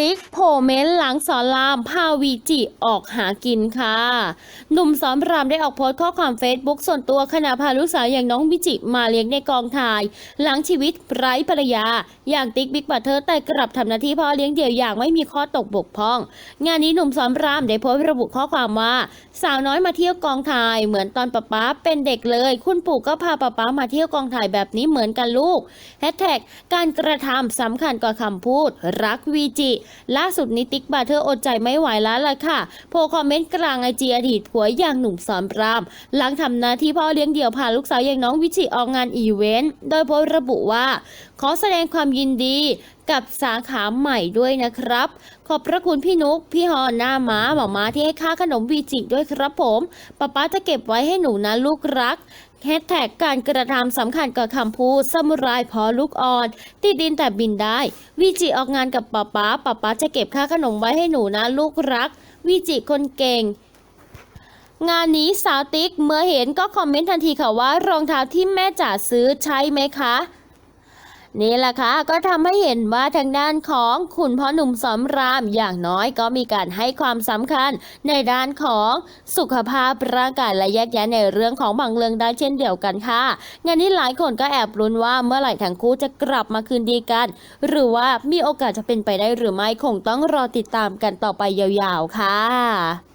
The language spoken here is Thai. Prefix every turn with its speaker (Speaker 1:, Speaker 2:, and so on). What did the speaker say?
Speaker 1: ติ๊กโผเม้นหลังสอนรามพาวีจิออกหากินค่ะ หนุ่มสอนรามได้ออกโพสต์ข้อความเฟซบุ๊กส่วนตัวขณะพาลูกสาวอย่างน้องวิจิมาเลี้ยงในกองถ่าย หลังชีวิตไร้ภรรยา อย่างติ๊กบิ๊กบัตเทอร์แต่กลับทำหน้าที่พ่อเลี้ยงเดี่ยวอย่างไม่มีข้อตกบกพร่อง งานนี้หนุ่มสอนรามได้โพสต์ระบุข้อความว่า สาวน้อยมาเที่ยวกองถ่าย เหมือนตอนป๊าป๊าเป็นเด็กเลย คุณปู่ก็พาป๊าป๊ามาเที่ยวกองถ่ายแบบนี้เหมือนกันลูกแฮชแท็กการกระทำสำคัญกว่าคำพูด รักวีจิล่าสุดนิติกบาเธออดใจไม่ไหวแล้วล่ะค่ะ โพคอมเมนต์กลางไอจีอดีตผัวอย่างหนุ่มสอนราม หลังทำหน้าที่พ่อเลี้ยงเดี่ยวพาลูกสาวอย่างน้องวิชิออกงานอีเวนต์ โดยโพสระบุว่า ขอแสดงความยินดีกับสาขาใหม่ด้วยนะครับ ขอบพระคุณพี่นุก พี่ฮอนหน้าม้าหมาม้าที่ให้ค่าขนมวีจิด้วยครับผมป๊าป๊าจะเก็บไว้ให้หนูนะลูกรักแฮชแท็กการกระทำสำคัญกับคำพูดซามูไรพอลูกอ่อนติดดินแต่บินได้วีจิออกงานกับป๊าป๊าป๊าป๊าจะเก็บค่าขนมไว้ให้หนูนะลูกรักวีจิคนเก่งงานนี้สาวติ๊กเมื่อเห็นก็คอมเมนต์ทันทีค่ะว่ารองเท้าที่แม่จ๋าซื้อใช่ไหมคะ นี่แหละค่ะก็ทำให้เห็นว่าทางด้านของคุณพ่อหนุ่มสอมรามอย่างน้อยก็มีการให้ความสำคัญในด้านของสุขภาพร่างกายและแยกแยะในเรื่องของบางเรื่องได้เช่นเดียวกันค่ะงานนี้หลายคนก็แอบลุ้นว่าเมื่อไหร่ทั้งคู่จะกลับมาคืนดีกัน หรือว่ามีโอกาสจะเป็นไปได้หรือไม่คงต้องรอติดตามกันต่อไปยาวๆค่ะ